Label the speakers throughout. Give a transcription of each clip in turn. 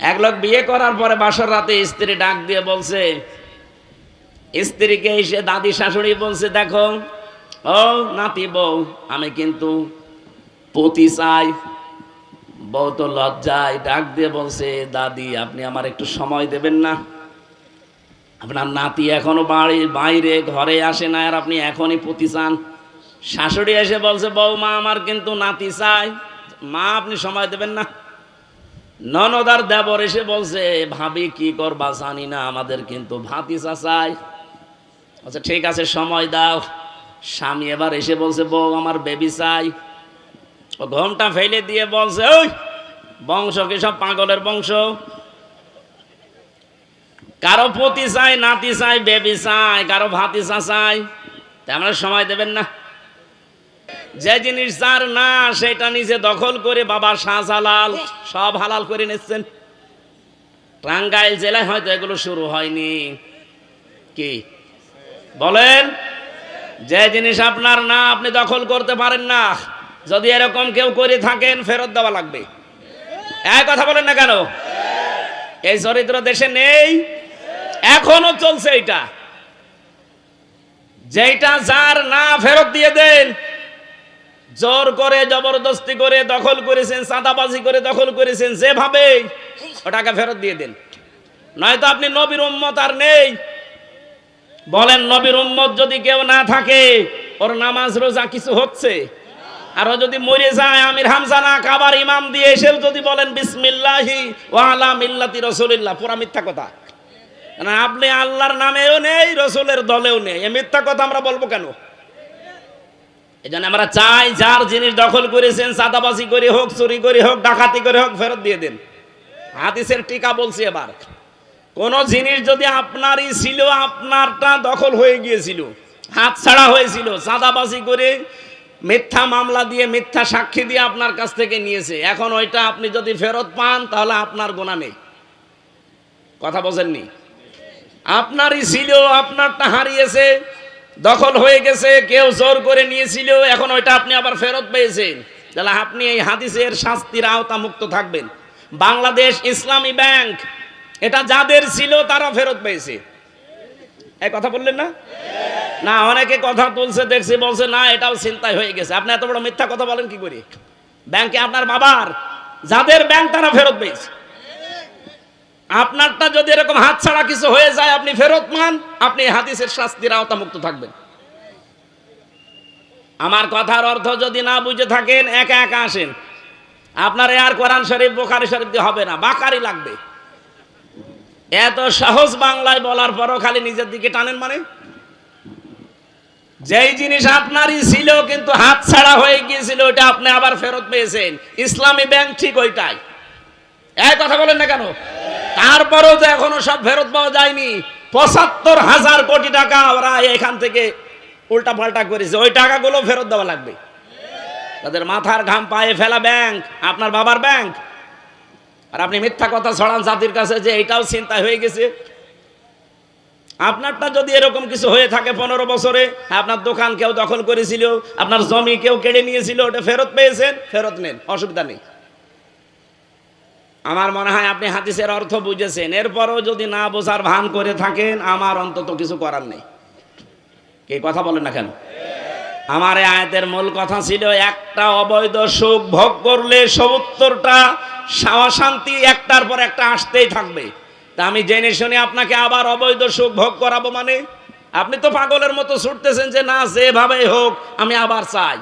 Speaker 1: এক লোক বিয়ে করার পরে বাসর রাতে স্ত্রী ডাক দিয়ে বলছে, স্ত্রীকে এসে দাদি শাশুড়ি বলছে, দেখো, ও নাতি বউ, আমি কিন্তু পতি চাই। বউ তো লজ্জায় ডাক দিয়ে বলছে, দাদি, আপনি আমার একটু সময় দেবেন না। আপনার নাতি এখনও বাড়ি, বাইরে, ঘরে আসে না, আর আপনি এখনই পতি চান। শাশুড়ি এসে বলছে বউ মা আমার কিন্তু নাতি চাই। মা, আপনি সময় দেবেন না। ননদার দেবর এসে বলছে, ভাবি, কি করবা জানি না, আমাদের কিন্তু ভাতি চাই আচ্ছা ঠিক আছে, সময় দাও। স্বামী এবার এসে বলছে, বউ, আমার বেবি চাই। ও ঘোমটা ফেলে দিয়ে বলছে, ওই, বংশ কি সব পাগলের বংশ? কারও পতি চাই, নাতি চাই বেবি চাই, কারও ভাতিসা চাই তা আমরা সময় দেবেন না। যে জিনিস যার না সেটা নিজে দখল করে বাবা শাহজালাল সব হালাল করে নিচ্ছেন। টাঙ্গাইল জেলায় হয়তো এগুলো শুরু হয়নি। কি? বলেন যে জিনিস আপনার না আপনি দখল করতে পারেন না। যদি এরকম কেউ করে থাকেন ফেরত দেওয়া লাগবে। এক কথা বলেন না কেন? এই চরিত্র দেশে নেই এখনও চলছে এটা যেটা যার না ফেরত দিয়ে দেন। জোর করে, জবরদস্তি করে, দখল করেছেন, চাঁদাবাজি করে দখল করেছেন, যেভাবে, ওটাকে ফেরত দিয়ে দেন। নয়তো আপনি নবীর উম্মত আর নেই। বলেন, নবীর উম্মত যদি কেউ না থাকে, ওর নামাজ, রোজা কিছু হচ্ছে? আরও যদি মরে যায়, আমির হামজা না কাবার ইমাম দিয়ে এসেও যদি বলেন, বিসমিল্লাহি ওয়ালা মিল্লাতি রসুলিল্লাহ, পুরা মিথ্যা কথা। আপনি আল্লাহর নামেও নেই, রসুলের দলেও নেই। এ মিথ্যা কথা আমরা বলব কেন? এই জন্য আমরা চাই যার জিনিস দখল করেছেন সাদাবাজি করে হোক, চুরি করে হোক, ডাকাতি করে হোক, ফেরত দিয়ে দেন। হাদিসের টিকা বলছি এবার। কোন জিনিস যদি আপনারই ছিল, আপনারটা দখল হয়ে গিয়েছিল, হাত ছাড়া হয়েছিল, চাঁদাবাজি করে মিথ্যা মামলা দিয়ে, মিথ্যা সাক্ষী দিয়ে আপনার কাছ থেকে নিয়েছে, এখন ওইটা আপনি যদি ফেরত পান, তাহলে আপনার গোনা নেই। কথা বোঝেননি আপনারই ছিল, আপনারটা হারিয়েছে দখল হয়ে গেছে, কেউ জোর করে নিয়েছিল, এখন ওইটা আপনি আবার ফেরত পেয়েছেন। তাহলে আপনি এই হাদিসের শাস্তির আওতা মুক্ত থাকবেন। বাংলাদেশ ইসলামী ব্যাংক, এটা যাদের ছিল তারা ফেরত পেয়েছে। এই কথা বললেন না? না, অনেকে কথা তুলছে, দেখছি, বলছে, না, এটাও চিন্তায় হয়ে গেছে। আপনি এত বড় মিথ্যা কথা বলেন কি করে? ব্যাংকে আপনার বাবার, যাদের ব্যাংক তারা ফেরত পেয়েছে। আপনারটা যদি এরকম হাত ছাড়া কিছু হয়ে যায়, আপনি ফেরত মান, আপনি হাদিসের শাস্তির আওতা মুক্ত থাকবেন। আমার কথার অর্থ যদি না বুঝে থাকেন, একা একা আসেন। আপনার আর কোরআন শরীফ, বোখারি শরীফ দিয়ে হবে না বাকারি লাগবে। এত সহজ বাংলায় বলার পরও খালি নিজের দিকে টানেন মানে? যেই জিনিস আপনারই ছিল, কিন্তু হাত ছাড়া হয়ে গিয়েছিল ওটা আপনি আবার ফেরত পেয়েছেন। ইসলামী ব্যাংক ঠিক ওইটাই। এই কথা বলেন না কেন? তারপরেও তো এখনও সব ফেরত পাওয়া যায়নি। পঁচাত্তর হাজার কোটি টাকা ওরা এখান থেকে উল্টা পাল্টা করেছে। ওই টাকাগুলো ফেরত দেওয়া লাগবে। তাদের মাথার ঘাম পায়ে ফেলা ব্যাংক আপনার বাবার ব্যাংক আর আপনি মিথ্যা কথা ছড়ান জাতির কাছে যে এটাও চিন্তা হয়ে গেছে। আপনারটা যদি এরকম কিছু হয়ে থাকে পনেরো বছরে, আপনার দোকান কেউ দখল করেছিল, আপনার জমি কেউ কেড়ে নিয়েছিল, ওটা ফেরত পেয়েছেন? ফেরত নেন, অসুবিধা নেই। আমার মনে হয় আপনি হাদিসের অর্থ বুঝেছেন। এরপরও যদি না বোঝার ভান করে থাকেন, আমার অন্তত কিছু করার নেই। কে কথা বলেন না কেন? আমার আয়াতের মূল কথা ছিল, একটা অবৈধ সুখ ভোগ করলে সত্তরটা শান্তি একটার পর একটা আসতেই থাকবে। তা আমি জেনে শুনে আপনাকে আবার অবৈধ সুখ ভোগ করাবো মানে? আপনি তো পাগলের মতো ছুটতেছেন যে, না যেভাবে হোক, আমি আবার চাই।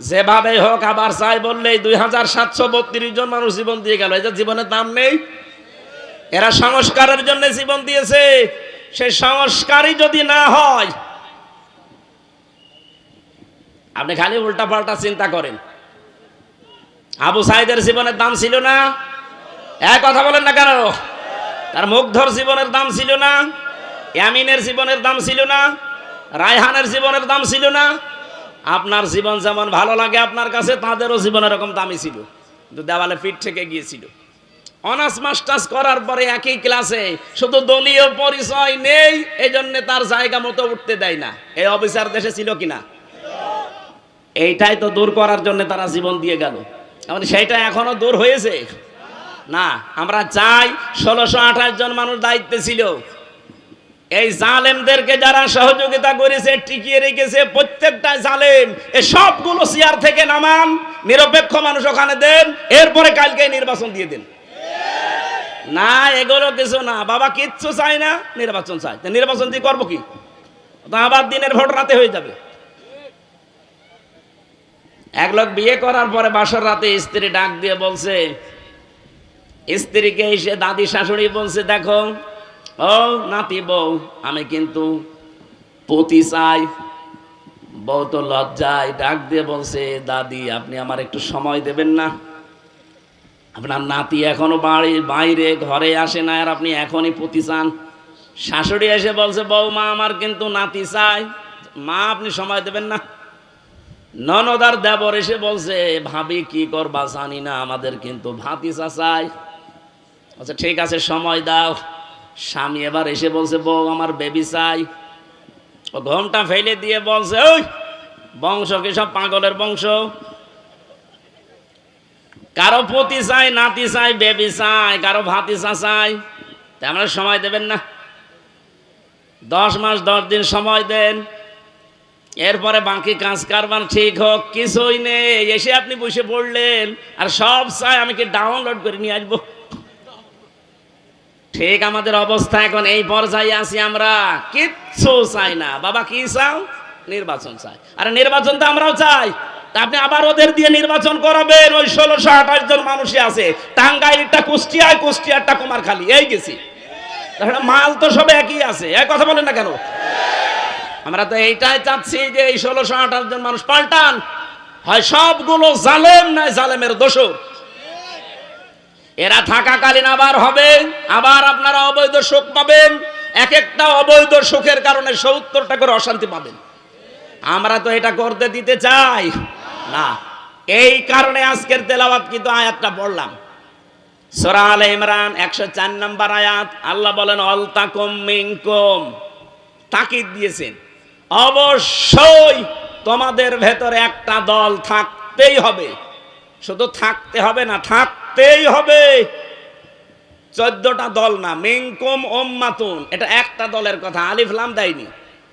Speaker 1: যেভাবে হোক, আবার চাই বললেই দুই হাজার সাতশো বত্রিশ জন মানুষ জীবন দিয়ে গেল। যে জীবনের দাম নেই, এরা সংস্কারের জন্য জীবন দিয়েছে। সেই সংস্কারই যদি না হয়, আপনি খালি উল্টা পাল্টা চিন্তা করেন। আবু সাইদের জীবনের দাম ছিল না? এক কথা বলেন না কেন? তার মুগ্ধর জীবনের দাম ছিল না? ইয়ামিনের জীবনের দাম ছিল না? রায়হানের জীবনের দাম ছিল না? আপনার জীবন যেমন ভালো লাগে আপনার কাছে, তাদেরও জীবন এরকম দামি ছিল। কিন্তু দেওয়ালে পিঠ থেকে গিয়েছিল। অনার্স মাস্টার্স করার পরে একই ক্লাসে শুধু দলীয় পরিচয় নেই এই জন্য তার জায়গা মতো উঠতে দেয় না। এই অফিসার দেশে ছিল কিনা? এইটাই তো দূর করার জন্য তারা জীবন দিয়ে গেল। মানে সেইটা এখনও দূর হয়েছে? না, আমরা চাই ষোলোশো আঠাশ জন মানুষ দায়িত্বে ছিল। এই জালেমদেরকে যারা সহযোগিতা করেছে, টিকিয়ে রেখেছে, প্রত্যেকটা জালেম, এ সবগুলো চেয়ার থেকে নামান, নিরপেক্ষ মানুষ ওখানে দেন, এরপরে কালকে নির্বাচন দিয়ে দেন। না, এগুলো কিছু না। বাবা কিচ্ছু চাই না, নির্বাচন চাই নির্বাচন দিয়ে করব কি? আবার দিনের ভোট রাতে হয়ে যাবে। এক লোক বিয়ে করার পরে বাসর রাতে স্ত্রী ডাক দিয়ে বলছে, স্ত্রীকে এসে দাদি শাশুড়ি বলছে, দেখো ও নাতি বউ, আমি কিন্তু পতি চাই, বউ তো লজ্জায় ডাক দিয়ে বলছে, দাদি, আপনি আমার একটু সময় দেবেন না। আপনার নাতি এখনও বাড়ি, বাইরে, ঘরে আসে না, আর আপনি এখনই পতি চান। শাশুড়ি এসে বলছে বউ মা আমার কিন্তু নাতি চাই। মা, আপনি সময় দেবেন না। ননদার দেবর এসে বলছে, ভাবি, কি করবা জানি না, আমাদের কিন্তু ভাতিসা চাই আচ্ছা ঠিক আছে, সময় দাও। স্বামী এবার এসে বলছে, বউ, আমার বেবি চাই। ও ঘোমটা ফেলে দিয়ে বলছে, ওই, বংশ কি সব পাগলের বংশ? কারও পতি চাই, নাতি চাই বেবি চাই, কারও ভাতিসা চাই। তা আমরা সময় দেবেন না। দশ মাস, দশ দিন সময় দেন। এরপরে বাকি কাজ কারবার ঠিক হোক, কিছুই নেই। এসে আপনি বসে পড়লেন, আর সব চাই আমি কি ডাউনলোড করে নিয়ে আসব? ঠিক আমাদের অবস্থা এখন, এই পর্যায়ে আছি আমরা। কিচ্ছু চাই না। বাবা, কি চাও? নির্বাচন চাই। আরে, নির্বাচন তো আমরাও চাই। আপনি আবার ওদের দিয়ে নির্বাচন করাবেন। ওই ষোলোশো আঠাশ জন মানুষই আছে। টাঙ্গাইলটা কুষ্টিয়ায়, কুষ্টিয়ারটা কুমারখালী। এই গেছি। মাল তো সব একই আছে। এক কথা বলেন না কেন? আমরা তো এইটাই চাচ্ছি যে এই ষোলোশো আঠাশ জন মানুষ পাল্টান। হয় সবগুলো জালেম নয় জালেমের দোষর? এরা থাকাকালীন আবার হবে, আবার আপনারা অবৈধ সুখ পাবেন এক একটা অবৈধ সুখের কারণে সত্তরটা করে অশান্তি পাবেন। আমরা তো এটা করতে দিতে চাই। না, এই কারণে আজকের তেলাওয়াত কিন্তু আয়াতটা পড়লাম। সোরা আলে ইমরান একশো চার নম্বর আয়াত, আল্লাহ বলেন অলতাকুম মিনকুম। তাকিদ দিয়েছেন। অবশ্যই তোমাদের ভেতরে একটা দল থাকতেই হবে। শুধু থাকতে হবে না থাকতেই হবে। চোদ্দটা দল না মিংকুম ওম্মাতুন এটা একটা দলের কথা আলিফলাম দেয়নি।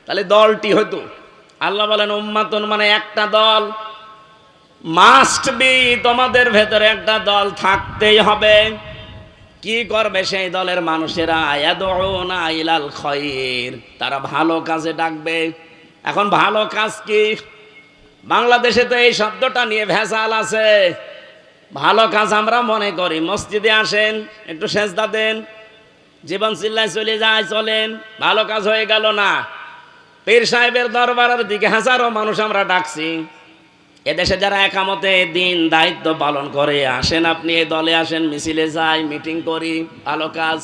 Speaker 1: তাহলে দলটি হতো আল্লাহ বলেন, উম্মাতুন মানে একটা দল। মাস্ট বি তোমাদের ভেতরে একটা দল থাকতেই হবে। কি করবে সেই দলের মানুষেরা? ইলাল খয়র তারা ভালো কাজে ডাকবে। এখন ভালো কাজ কি? বাংলাদেশে তো এই শব্দটা নিয়ে ভেজাল আছে। ভালো কাজ আমরা মনে করি। মসজিদে আসেন, একটু সেজদা দেন, জীবন চিল্লায় চলে যায়, চলেন, ভালো কাজ হয়ে গেল না। পীর সাহেবের দরবারের দিকে হাজারো মানুষ আমরা ডাকছি। এদেশে যারা একামতে দিন, দায়িত্ব পালন করে, আসেন আপনি এই দলে, আসেন, মিছিলে যাই, মিটিং করি, ভালো কাজ।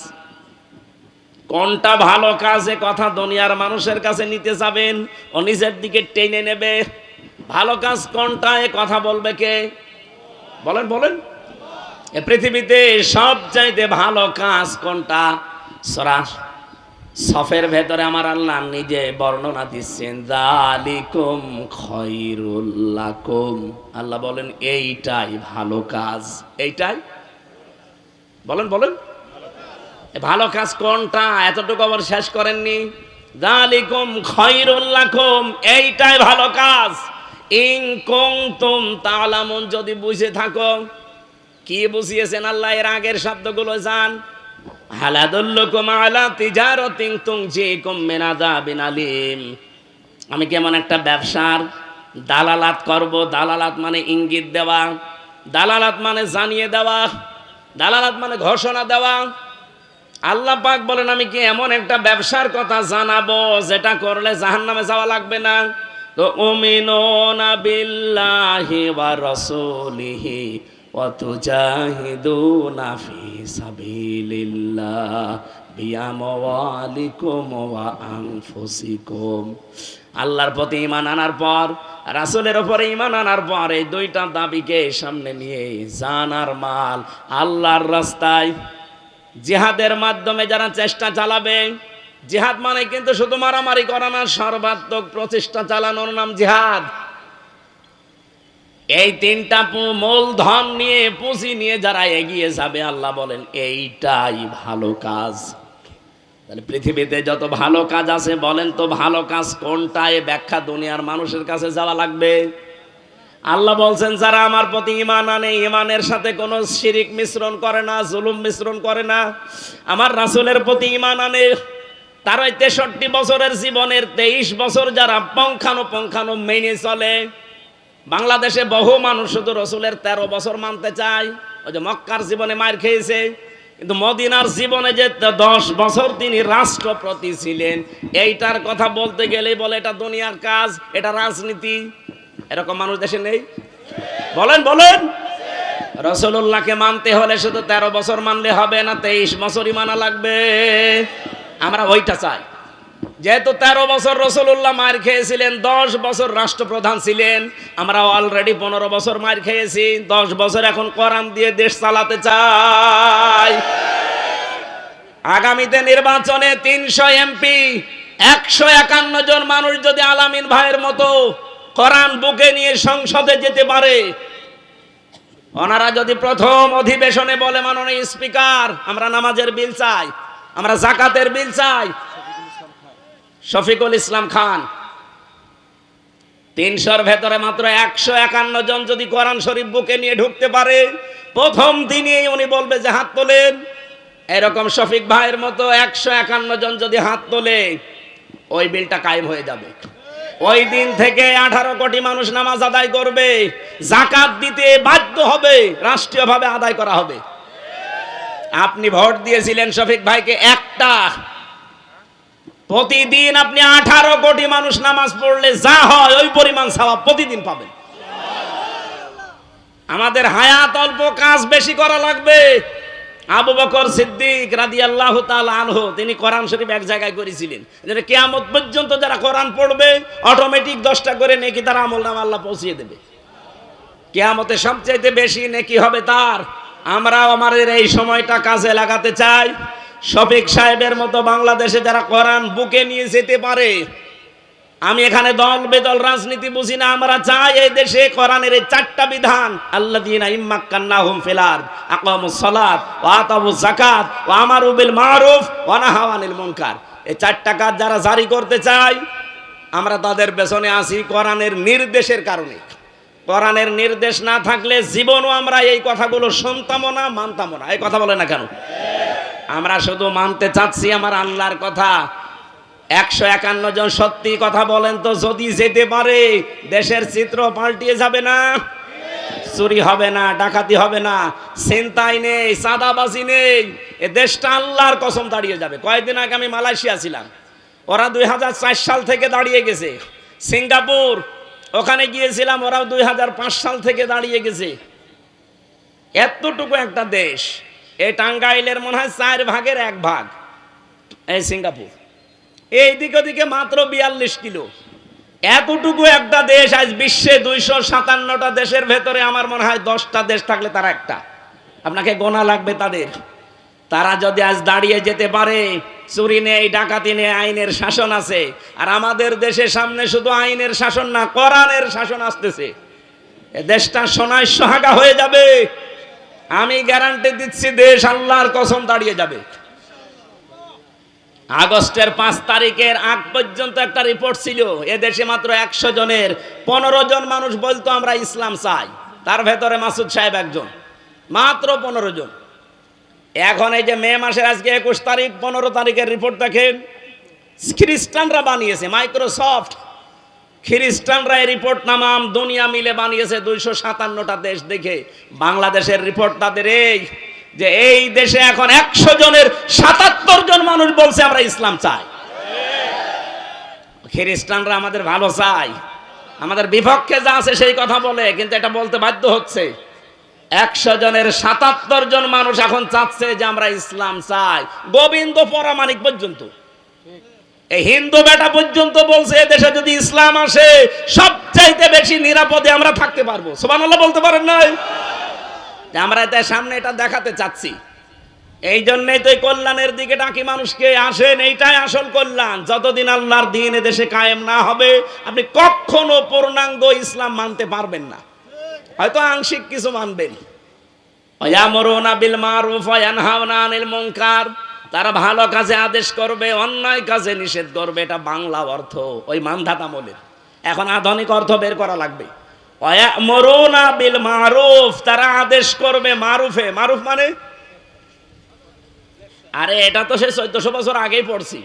Speaker 1: কোনটা ভালো কাজ এ কথা দুনিয়ার মানুষের কাছে নিতে যাবেন, ও নিজের দিকে টেনে নেবে। ভালো কাজ কোনটা এ কথা বলবে কে? বলেন বলেন। এ পৃথিবীতে সব চাইতে ভালো কাজ কোনটা? সরা সফের ভেতরে আমার আল্লাহ নিজে বর্ণনা দিচ্ছেন জালিকুম খৈরুল্লাকুম আল্লাহ বলেন, এইটাই ভালো কাজ। এইটাই? বলেন বলেন। ভালো কাজ কোনটা? এতটুকু আবার শেষ করেননি। জালিকুম খৈরুল্লাকুম এইটাই ভালো কাজ। ইং কং তুম তালামুন, যদি বুঝে থাকো, কি বুঝিয়েছেন আল্লাহ এর আগের শব্দগুলো জান? হালাদুল্লুকুম আলা তিজারাতিন তুনজিকুম মিন আযাবিন আলিম। আমি কেমন একটা ব্যবসার দালালাত করব? দালালাত মানে ইঙ্গিত দেওয়া। দালালাত মানে জানিয়ে দেওয়া। দালালাত মানে ঘোষণা দেওয়া। আল্লাহ পাক বলেন, আমি কি এমন একটা ব্যবসার কথা জানাব, যেটা করলে জাহান্নামে যাওয়া লাগবে না? বিল্লাহি ওয়া রাসূলিহি ওয়া তুজাহিদুনা ফি সাবিলিল্লাহ বিআমওয়ালিকুম ওয়া আনফুসিকুম আল্লাহর প্রতি ইমান আনার পর, রাসুলের ওপরে ইমান আনার পর এই দুইটা দাবিকে সামনে নিয়ে জান আর মাল আল্লাহর রাস্তায়। জিহাদের মাধ্যমে যারা চেষ্টা চালাবে জিহাদ মানে কিন্তু শুধু মারামারি করা না, সর্বাত্মক প্রচেষ্টা চালানোর নাম জিহাদ। এই তিনটা মূলধন নিয়ে, পুঁজি নিয়ে যারা এগিয়ে যাবে, আল্লাহ বলেন, এইটাই ভালো কাজ। তাহলে পৃথিবীতে যত ভালো কাজ আছে, বলেন তো ভালো কাজ কোনটা এ ব্যাখ্যা দুনিয়ার মানুষের কাছে যাওয়া লাগবে। আল্লাহ বলছেন, যারা আমার প্রতি ইমান আনে ইমানের সাথে কোনো শিরিক মিশ্রণ করে না, জুলুম মিশ্রণ করে না, আমার রাসূলের প্রতি ইমান আনে। তার ওই তেষট্টি বছরের জীবনের তেইশ বছর যারা পঙ্খানো পঙ্খানো মেনে চলে, বাংলাদেশে বহু মানুষ শুধু রসুলের তেরো বছর মানতে চায়। ওই যে মক্কার জীবনে মার খেয়েছে, কিন্তু মদিনার জীবনে যে দশ বছর তিনি রাষ্ট্রপতি ছিলেন, এইটার কথা বলতে গেলেই বলে, এটা দুনিয়ার কাজ, এটা রাজনীতি। এরকম মানুষ দেশে নেই? বলেন বলেন। রসুল্লাহকে মানতে হলে শুধু তেরো বছর মানলে হবে না, তেইশ বছরই মানা লাগবে। আমরা ওইটা চাই। যেহেতু তেরো বছর রসুল্লাহ মার খেয়েছিলেন, দশ বছর রাষ্ট্রপ্রধান ছিলেন আমরা অলরেডি পনেরো বছর মার খেয়েছি, দশ বছর এখন কোরআন দিয়ে দেশ চালাতে চাই। আগামীতে নির্বাচনে তিনশো এমপি একশো একান্ন জন মানুষ যদি আলামিন ভাইয়ের মতো কোরআন বুকে নিয়ে সংসদে যেতে পারে, ওনারা যদি প্রথম অধিবেশনে বলে মাননীয় স্পিকার, আমরা নামাজের বিল চাই। আমরা জাকাতের বিল চাই। শফিকুল ইসলাম খান, তিনশোর ভেতরে মাত্র একশো একান্ন জন যদি কোরআন শরীফ বুকে নিয়ে ঢুকতে পারে, প্রথম দিনেই উনি বলবে যে হাত তোলেন। এরকম শফিক ভাইয়ের মতো একশো একান্ন জন যদি হাত তোলে, ওই বিলটা কায়েম হয়ে যাবে। ওই দিন থেকে আঠারো কোটি মানুষ নামাজ আদায় করবে, জাকাত দিতে বাধ্য হবে, রাষ্ট্রীয়ভাবে আদায় করা হবে। আপনি ভোট দিয়েছিলেন শফিক ভাইকে একটা। প্রতিদিন আপনি আঠারো কোটি মানুষ নামাজ পড়লে যা হয়, ওই পরিমাণ সওয়াব প্রতিদিন পাবেন। আমাদের হায়াত অল্প, কাজ বেশি করা লাগবে। আবু বকর সিদ্দিক রাদি আল্লাহ আনহু, তিনি কোরআন শরীফ এক জায়গায় করেছিলেন। কেয়ামত পর্যন্ত যারা কোরআন পড়বে অটোমেটিক দশটা করে নেকি তারা আমল নাম আল্লাহ পৌঁছিয়ে দেবে। কেয়ামতে সবচাইতে বেশি নেকি হবে তার। আমরাও আমাদের এই সময়টা কাজে লাগাতে চাই। শফিক সাহেবের মতো বাংলাদেশে যারা কোরআন বুকে নিয়ে যেতে পারে, আমি এখানে দল বেদল রাজনীতি বুঝি না, আমরা চাই এই দেশে কোরআনের এই চারটা বিধান, আল্লাযীনা ইম্মাক্কান্নাহুম ফিল আরদ, আকামুস সালাত, ওয়া আতাবুজ যাকাত, ওয়া আমারু বিল মারুফ, ওয়া নাহাউ আনিল মুনকার। এই চারটা কাজ যারা জারি করতে চাই আমরা তাদের পেছনে আসি কোরআনের নির্দেশের কারণে। কোরআনের নির্দেশ না থাকলে জীবনও আমরা এই কথাগুলো শুনতামও না, মানতামও না। এই কথা বলে না কেন? আমরা শুধু মানতে চাচ্ছি আমার আল্লাহর কথা। একশো একান্ন জন সত্যি কথা বলেন তো, যদি যেতে পারে, দেশের চিত্র পাল্টিয়ে যাবে না? চুরি হবে না, ডাকাতি হবে না চিন্তাই নেই, চাঁদাবাজি নেই। এ দেশটা আল্লাহর কসম দাঁড়িয়ে যাবে। কয়েকদিন আগে আমি মালয়েশিয়া ছিলাম। ওরা দুই হাজার চার সাল থেকে দাঁড়িয়ে গেছে। সিঙ্গাপুর ওখানে গিয়েছিলাম, ওরাও দুই হাজার পাঁচ সাল থেকে দাঁড়িয়ে গেছে। এতটুকু একটা দেশ, এই টাঙ্গাইলের মনে হয় চার ভাগের এক ভাগ, এই সিঙ্গাপুর। এই দিক ওদিকে মাত্র বিয়াল্লিশ কিলো। এতটুকু একটা দেশ আজ বিশ্বে দুইশো সাতান্নটা দেশের ভেতরে আমার মনে হয় দশটা দেশ থাকলে তারা একটা। আপনাকে গোনা লাগবে তাদের। তারা যদি আজ দাঁড়িয়ে যেতে পারে, চুরি নেই, ডাকাতি নেই, আইনের শাসন আছে। আর আমাদের দেশের সামনে শুধু আইনের শাসন না, কোরআনের শাসন আসতেছে। এ দেশটা সোনায় সোহাগা হয়ে যাবে। আমি গ্যারান্টি দিচ্ছি, দেশ আল্লাহর কসম দাঁড়িয়ে যাবে। আগস্টের পাঁচ তারিখের আগ পর্যন্ত একটা রিপোর্ট ছিল, এ দেশে মাত্র একশো জনের, পনেরো জন মানুষ বলতো আমরা ইসলাম চাই। তার ভেতরে মাসুদ সাহেব একজন, মাত্র পনেরো জন। এখন এই যে মে মাসের আজকে একুশ তারিখ, পনেরো তারিখের রিপোর্ট দেখেন, খ্রিস্টানরা বানিয়েছে মাইক্রোসফট খ্রিস্টানরা এই রিপোর্ট নামাম দুনিয়া মিলে বানিয়েছে দুইশো সাতান্নটা দেশ দেখে। বাংলাদেশের রিপোর্ট তাদের এই যে এই দেশে এখন একশো জনের সাতাত্তর জন মানুষ বলছে আমরা ইসলাম চাই। খ্রিস্টানরা আমাদের ভালো চাই আমাদের বিপক্ষে যা আছে সেই কথা বলে, কিন্তু এটা বলতে বাধ্য হচ্ছে। একশো জনের সাতাত্তর জন মানুষ এখন চাচ্ছে যে আমরা ইসলাম চাই। গোবিন্দ পরামানিক পর্যন্ত। এই হিন্দু বেটা পর্যন্ত বলছে দেশে যদি ইসলাম আসে, সবচাইতে বেশি নিরাপদে আমরা থাকতে পারব। সুবহানাল্লাহ বলতে পারেন নাই? আমরা এতে সামনে এটা দেখাতে চাচ্ছি। এই জন্যই তো কল্যাণের দিকে ডাকি মানুষকে, আসেন, এইটাই আসল কল্যাণ। যতদিন আল্লাহর দিন এদেশে কায়েম না হবে, আপনি কখনো পূর্ণাঙ্গ ইসলাম মানতে পারবেন না। হয়তো আংশিক কিছু মানবেন। তারা ভালো কাজে আদেশ করবে, অন্যায় কাজে নিষেধ করবে, এটা বাংলা অর্থ, ওই মানধাত আমলের। এখন আধুনিক অর্থ বের করা লাগবে। বিল মারুফ, তারা আদেশ করবে মারুফে। মারুফ মানে? আরে, এটা তো সে চোদ্দশো বছর আগেই পড়ছি।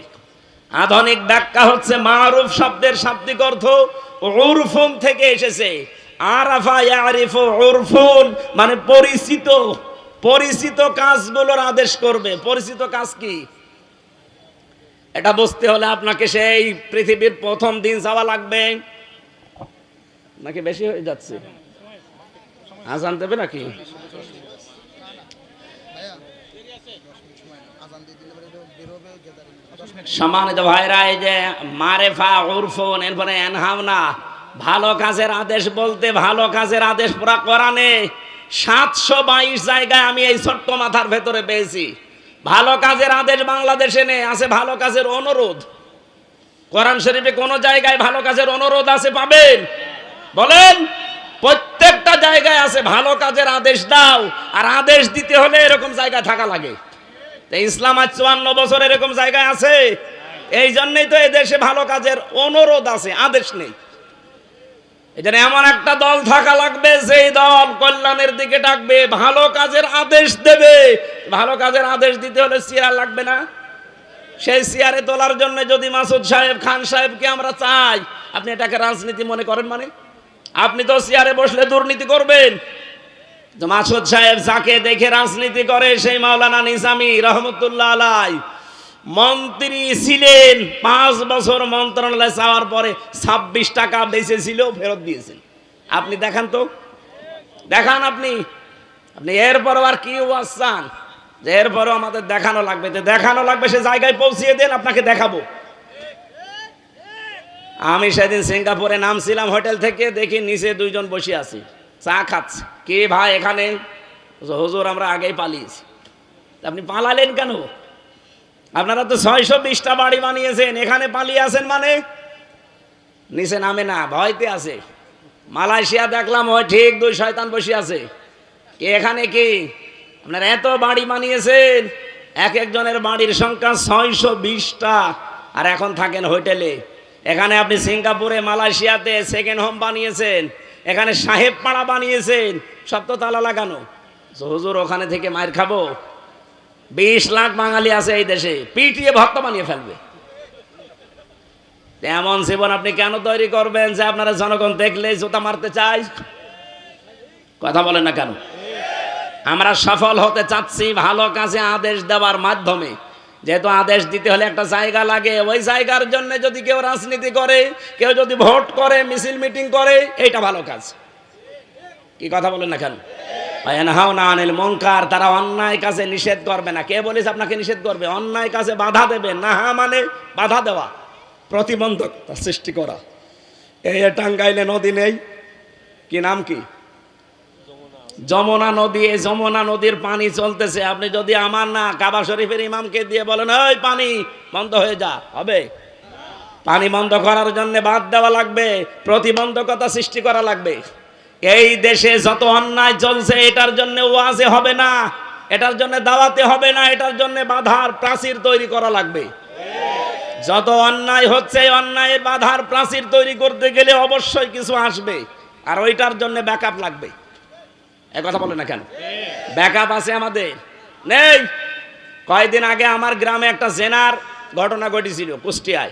Speaker 1: আধুনিক ব্যাখ্যা হচ্ছে মারুফ শব্দের শাব্দিক অর্থ থেকে এসেছে। মানে পরিচিত পরিচিত কাজগুলোর আদেশ করবে। পরিচিত কাজ কি? এটা বুঝতে হলে আপনাকে সেই পৃথিবীর প্রথম দিন যাওয়া লাগবে। নাকি বেশি হয়ে যাচ্ছে? আজান দেবে নাকি? সম্মানিত ভাইরা, এই যে মারেফা উরফুন, এরপরে এনহামনা ভালো কাজের আদেশ বলতে ভালো কাজের আদেশ পুরা কোরআনে সাতশো বাইশ জায়গায় আমি এই ছোট্ট মাথার ভেতরে পেয়েছি। ভালো কাজের আদেশ বাংলাদেশে নেই, আছে ভালো কাজের অনুরোধ। কোরআন শরীফে কোন জায়গায় ভালো কাজের অনুরোধ আছে পাবেন? বলেন, প্রত্যেকটা জায়গায় আছে ভালো কাজের আদেশ দাও, আর আদেশ দিতে হলে এরকম জায়গায় থাকা লাগে। ইসলাম আজ চুয়ান্ন বছর এরকম জায়গায় আছে? এই জন্যই তো এদেশে ভালো কাজের অনুরোধ আছে, আদেশ নেই। এখানে এমন একটা দল থাকা লাগবে সেই দল কল্যাণের দিকে ডাকবে, ভালো কাজের আদেশ দেবে। ভালো কাজের আদেশ দিতে হলে চেয়ার লাগবে না। সেই চেয়ারে তোলার জন্য যদি মাসুদ সাহেব, খান সাহেবকে আমরা চাই, আপনি এটাকে রাজনীতি মনে করেন মানে? আপনি তো চেয়ারে বসলে দুর্নীতি করবেন। মাসুদ সাহেব যাকে দেখে রাজনীতি করে, সেই মাওলানা নিজামি রহমতুল্লাহ আলাই মন্ত্রী ছিলেন, পাঁচ বছর মন্ত্রণালয় চাওয়ার পরে ছাব্বিশ টাকা বেঁচেছিল, ফেরত দিয়েছেন। আপনি দেখান তো। দেখান আপনি। আপনি এরপরও আর কি ওয়াজ চান? যে এরপরও আমাদের দেখানো লাগবে। যে দেখানো লাগবে, সে জায়গায় পৌঁছিয়ে দেন, আপনাকে দেখাবো। আমি সেদিন সিঙ্গাপুরে নামছিলাম হোটেল থেকে, দেখি নিচে দুইজন বসে আছি। চা খাচ্ছে। কে ভাই এখানে? হুজুর, আমরা আগেই পালিয়েছি। আপনি পালালেন কেন? আপনারা তো ছয়শো বিশটা বাড়ি বানিয়েছেন, এখানে পালিয়ে আছেন মানে? নিচে নামে না, ভয়তে আছে। মালয়েশিয়া দেখলাম, ওই ঠিক দুই শয়তান বসে আছে। কে এখানে কি? আপনারা এত বাড়ি বানিয়েছেন, এক একজনের বাড়ির সংখ্যা ছয়শো বিশটা। আর এখন থাকেন হোটেলে। এখানে আপনি সিঙ্গাপুরে, মালয়েশিয়াতে সেকেন্ড হোম বানিয়েছেন, এখানে সাহেব পাড়া বানিয়েছেন, সব তো তালা লাগানো। হুজুর, ওখানে থেকে মায়ের খাব? বিশ লাখ বাঙালি আছে এই দেশে, পিটিয়ে ভক্ত বানিয়ে ফেলবে। এমন জীবন আপনি কেন তৈরি করবেন যে আপনারা জনগণ দেখলে জুতা মারতে চাই? কথা বলেন না কেন? আমরা সফল হতে চাচ্ছি, ভালো কাজে আদেশ দেওয়ার মাধ্যমে। যেহেতু আদেশ দিতে হলে একটা জায়গা লাগে, ওই জায়গার জন্য যদি কেউ রাজনীতি করে, কেউ যদি ভোট করে, মিছিল মিটিং করে, এইটা ভালো কাজ। কি কথা বলেন না কেন? মঙ্কার তারা অন্যায় কাজে নিষেধ করবে না। কে বলিস আপনাকে নিষেধ করবে? অন্যায় কাজে বাধা দেবে। না হা মানে বাধা দেওয়া প্রতিবন্ধকতা সৃষ্টি করা। এই টাঙ্গাইলে নদী নেই। কি নাম কি? যমুনা নদী, এই যমুনা নদীর পানি চলতেছে। আপনি যদি আমার না, কাবা শরীফের ইমামকে দিয়ে বলেন ওই পানি বন্ধ হয়ে যা, হবে? পানি বন্ধ করার জন্য বাদ দেওয়া লাগবে, প্রতিবন্ধকতা সৃষ্টি করা লাগবে। এই দেশে যত অন্যায় চলছে, এটার জন্য ওয়াজে হবে না, এটার জন্য দাওয়াতে হবে না, এটার জন্য বাধার প্রাচীর তৈরি করা লাগবে। যত অন্যায় হচ্ছে অন্যায়ের বাধার প্রাচীর তৈরি করতে গেলে অবশ্যই কিছু আসবে, আর ওইটার জন্য ব্যাকআপ লাগবে। এ কথা বলে না কেন? ব্যাকআপ আছে আমাদের। নেই! কয়েকদিন আগে আমার গ্রামে একটা জেনার ঘটনা ঘটেছিল কুষ্টিয়ায়।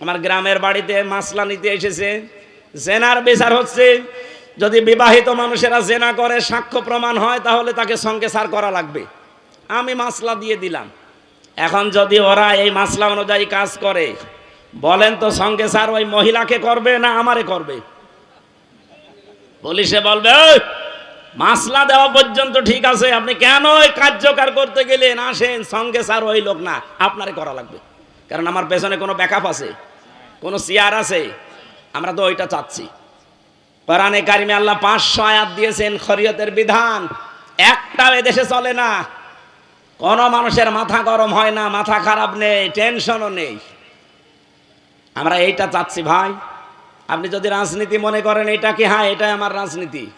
Speaker 1: আমার গ্রামের বাড়িতে মাসলা নিতে এসেছে। জেনার বিচার হচ্ছে যদি বিবাহিত মানুষেরা জেনা করে সাক্ষ্য প্রমাণ হয় তাহলে তাকে সঙ্গে সার করা লাগবে। আমি মাসলা দিয়ে দিলাম। এখন যদি ওরা এই মাসলা অনুযায়ী কাজ করে বলেন তো সঙ্গে স্যার ওই মহিলাকে করবে না আমারে করবে? পুলিশে বলবে "এই, মাসলা দেওয়া পর্যন্ত ঠিক আছে আপনি কেন ওই কার্যকর করতে গেলেন? আসেন সঙ্গে স্যার ওই লোক না আপনারে করা লাগবে। কারণ আমার পেছনে কোনো ব্যাকআপ আছে কোনো চেয়ার আছে আমরা তো ওইটা চাচ্ছি। কোরআনে কারিমে আল্লাহ পাঁচশো আয়াত দিয়েছেন খরিয়তের বিধান। একটা এদেশে চলে না। কোনো মানুষের মাথা গরম হয় না, মাথা খারাপ নেই, টেনশনও নেই। আমরা এইটা চাচ্ছি ভাই। আপনি যদি রাজনীতি মনে করেন, এটা কি? হ্যাঁ এটাই আমার রাজনীতি।